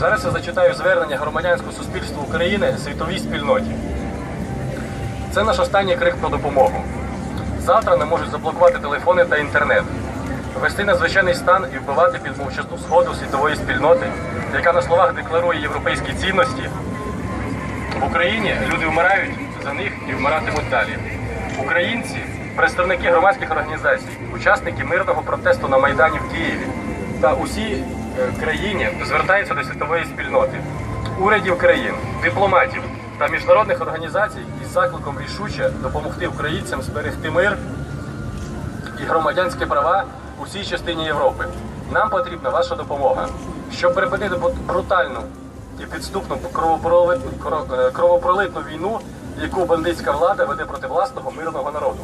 Зараз я зачитаю звернення громадянського суспільства України світовій спільноті. Це наш останній крик про допомогу. Завтра не можуть заблокувати телефони та інтернет, ввести надзвичайний стан і вбивати під мовчазну згоду світової спільноти, яка на словах декларує європейські цінності. В Україні люди вмирають за них і вмиратимуть далі. Українці, представники громадських організацій, учасники мирного протесту на Майдані в Києві та усі країні звертаються до світової спільноти, урядів країн, дипломатів та міжнародних організацій із закликом рішуче допомогти українцям зберегти мир і громадянські права у всій частині Європи. Нам потрібна ваша допомога, щоб припинити брутальну і підступну е, кровопролитну війну, яку бандитська влада веде проти власного мирного народу.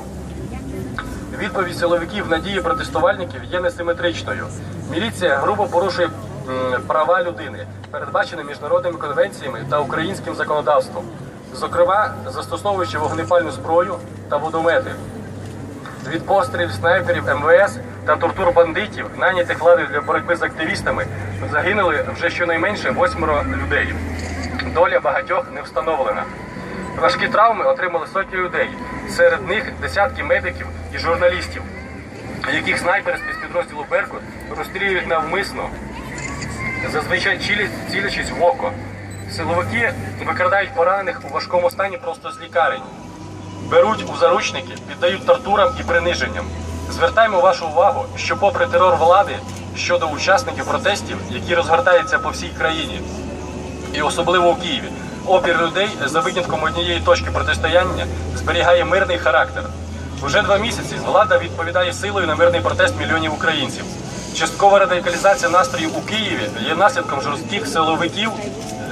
Відповідь силовиків на дії протестувальників є несиметричною. Міліція грубо порушує права людини, передбачені міжнародними конвенціями та українським законодавством, зокрема застосовуючи вогнепальну зброю та водомети. Від пострілів снайперів МВС та тортур бандитів, нанятих владою для боротьби з активістами, загинули вже щонайменше восьмеро людей. Доля багатьох не встановлена. Важкі травми отримали сотні людей. Серед них десятки медиків і журналістів, яких снайпери з підрозділу Беркут розстрілюють навмисно, зазвичай цілячись в око. Силовики викрадають поранених у важкому стані просто з лікарень беруть у заручники, піддають тортурам і приниженням. Звертаємо вашу увагу, що попри терор влади щодо учасників протестів, які розгортаються по всій країні, і особливо у Києві, опір людей за винятком однієї точки протистояння зберігає мирний характер. Уже два місяці влада відповідає силою на мирний протест мільйонів українців. Часткова радикалізація настроїв у Києві є наслідком жорстких силовиків,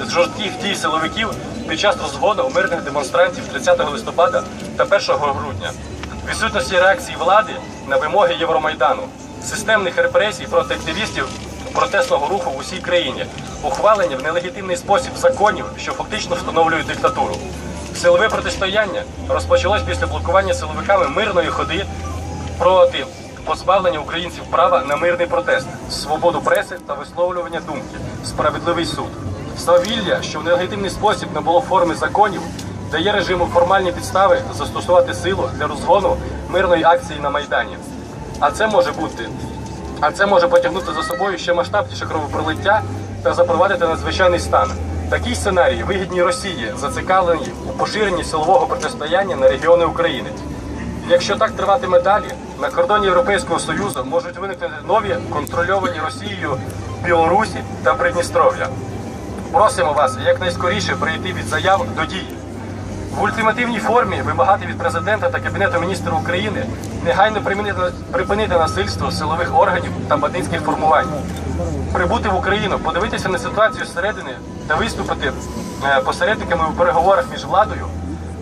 жорстких дій силовиків під час розгону мирних демонстрантів 30 листопада та 1 грудня, відсутності реакції влади на вимоги Євромайдану, системних репресій проти активістів протестного руху в усій країні, ухвалені в нелегітимний спосіб законів, що фактично встановлюють диктатуру. Силове протистояння розпочалось після блокування силовиками мирної ходи проти позбавлення українців права на мирний протест, свободу преси та висловлювання думки, справедливий суд. Свавілля, що в нелегітимний спосіб не було форми законів, дає режиму формальні підстави застосувати силу для розгону мирної акції на Майдані. А це може бути а це може потягнути за собою ще масштабніше кровопролиття та запровадити надзвичайний стан. Такий сценарій вигідні Росії, зацікавлені у поширенні силового протистояння на регіони України. Якщо так триватиме далі, на кордоні Європейського Союзу можуть виникнути нові контрольовані Росією Білорусі та Придністров'я. Просимо вас якнайскоріше прийти від заяв до дій. В ультимативній формі вимагати від президента та кабінету міністрів України негайно припинити, насильство силових органів та бандитських формувань, прибути в Україну, подивитися на ситуацію зсередини та виступити е, посередниками у переговорах між владою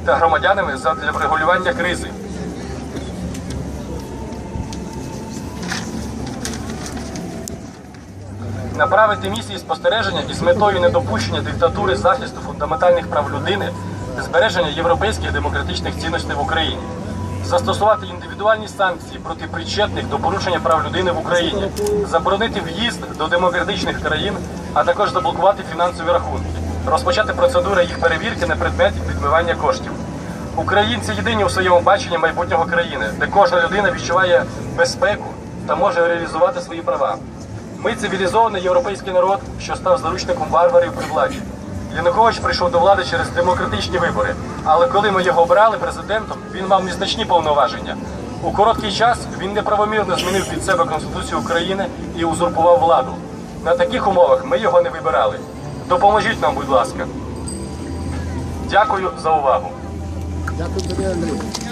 та громадянами задля врегулювання кризи. направити місії спостереження із метою недопущення диктатури захисту фундаментальних прав людини, збереження європейських демократичних цінностей в Україні, застосувати індивідуальні санкції проти причетних до порушення прав людини в Україні, заборонити в'їзд до демократичних країн, а також заблокувати фінансові рахунки, розпочати процедури їх перевірки на предмет відмивання коштів. Українці єдині у своєму баченні майбутнього країни, де кожна людина відчуває безпеку та може реалізувати свої права. Ми цивілізований європейський народ, що став заручником варварів при владі. Янукович прийшов до влади через демократичні вибори. Але коли ми його обирали президентом, він мав незначні повноваження. У короткий час він неправомірно змінив під себе Конституцію України і узурпував владу. На таких умовах ми його не вибирали. Допоможіть нам, будь ласка. Дякую за увагу. Дякую Андрій.